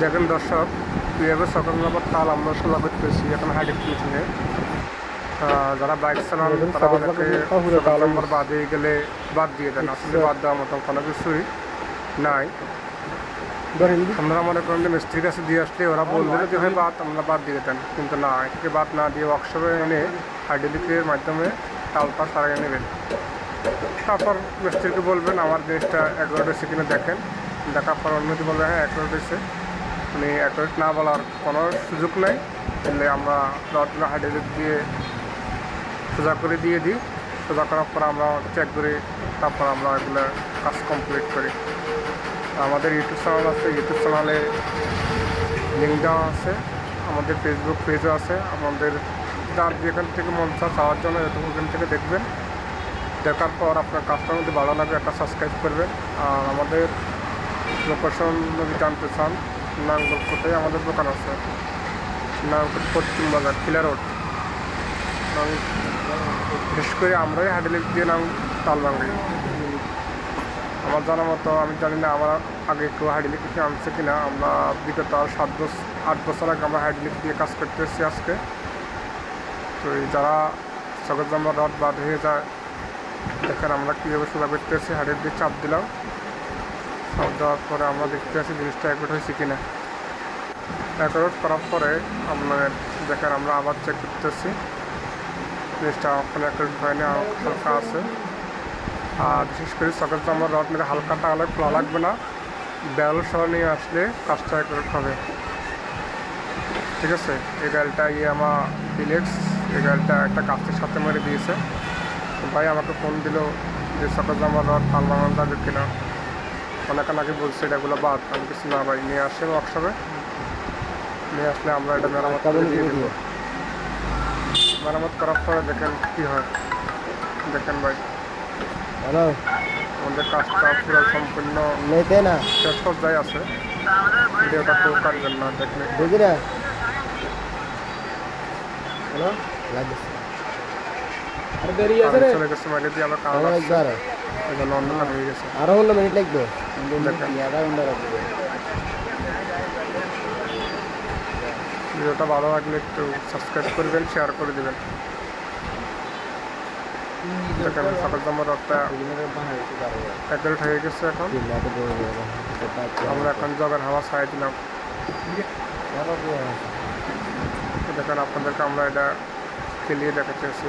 দেখেন দর্শক কীভাবে সকাল নম্বর তাল আমরা সোলা করতেছি এখন হাইডেক পিছনে যারা বাইক চালান তারা অনেকে সকাল নম্বর বাদ দিয়ে গেলে বাদ দিয়ে দেন আসলে বাদ দেওয়ার মতো কোনো কিছুই নাই। আমরা মনে করেন যে মিস্ত্রির কাছে দিয়ে আসলে ওরা বলবে যে ভাই বাদ আমরা বাদ দিয়ে দেন। কিন্তু না এটাকে বাদ না দিয়ে ওয়ার্কশপে এনে হাইড্রোলিকের মাধ্যমে তালটা সারাই নেবেন। তারপর মিস্ত্রিকে বলবেন আমার জিনিসটা অ্যাকুরেট হয়েছে কিনা দেখেন। দেখার পর অনুমতি বলবে হ্যাঁ অ্যাকুরেট হয়েছে। উনি অ্যাকুরেট না বলার কোনো সুযোগ নেই। তাহলে আমরা রডগুলো হাইড্রোলিক দিয়ে সোজা করে দিয়ে দিই। সোজা করার পর আমরা চেক করি তারপর আমরা এগুলো কাজ কমপ্লিট করি। আমাদের ইউটিউব চ্যানেল আছে ইউটিউব চ্যানেলে লিঙ্ক দেওয়া আছে। আমাদের ফেসবুক পেজও আছে। আমাদের যার যেখান থেকে মন চাওয়ার জন্য এরকম ওখান থেকে দেখবেন। দেখার পর আপনার কাজটার মধ্যে ভালো লাগে একটা সাবস্ক্রাইব করবেন। আর আমাদের লোকেশন যদি জানতে চান নাঙ্গল কোথায়? আমাদের দোকান আছে। নাঙ্গল পশ্চিম বাজার খিলা রোড। বিশেষ করে আমরাই হাইড্রোলিক দিয়ে নাম তালবাঙ্গি আমার জানা মতো, আমি জানি না, আমার আগে কেউ হাইড্রোলিক দিয়ে আনছে কিনা। আমরা বিগত সাত বছর আট বছর আগে আমরা হাইড্রোলিক দিয়ে কাজ করতে এসেছি আজকে। তো এই যারা আমরা রড বাদ হয়ে যায় দেখেন আমরা কীভাবে সোজা করতে এসেছি দিয়ে চাপ দিলাম। চাপ দেওয়ার পরে আমরা দেখতে আছি জিনিসটা একট হয়েছে কিনা। একট করার পরে আপনার দেখেন আমরা আবার চেক করতেছি। জিনিসটা ওখানে একটা হয়নি হালকা আছে। আর বিশেষ করে সকাল তো আমার রড মেরে হালকা টাঙালে খোলা লাগবে না। ব্যাল সহ নিয়ে আসলে কাজটা একটু হবে। ঠিক আছে, এই গাড়িটা ইয়ে আমার ডিলেক্স, এই গাড়িটা একটা কাস্তের সাথে মেরে দিয়েছে। ভাই, আমাকে ফোন দিল যে সকাল আমার রড পাল যাবে কিনা। অনেকক্ষণ আগে বলছে এটাগুলো বাদ আমি কিছু না ভাই নিয়ে আসেন ওয়ার্কশপে নিয়ে আসলে আমরা এটা মেরামত করে দিয়ে দেবো। মেরামত করার পরে দেখেন কী হয়। দেখেন ভাই হ্যালো। আমাদের কাজটা পুরো সম্পূর্ণ মেতে না। শেষ পর্যায়ে আছে। ভিডিওটা কেউ কাটবেন না দেখলে দেখি না? হ্যালো? লাগছে আর হলো মিনিট লাগবে। দেখেন আধা ঘণ্টা লাগবে। ভিডিওটা ভালো লাগলে একটু সাবস্ক্রাইব করবেন শেয়ার করে দেবেন। সকাল তোমার অ্যাকুরেট হয়ে গেছে এখন। আমরা এখন জগের হাওয়া ছাড়াই দিলাম। তো দেখেন আপনাদেরকে আমরা এটা খেলিয়ে দেখাতে এসেছি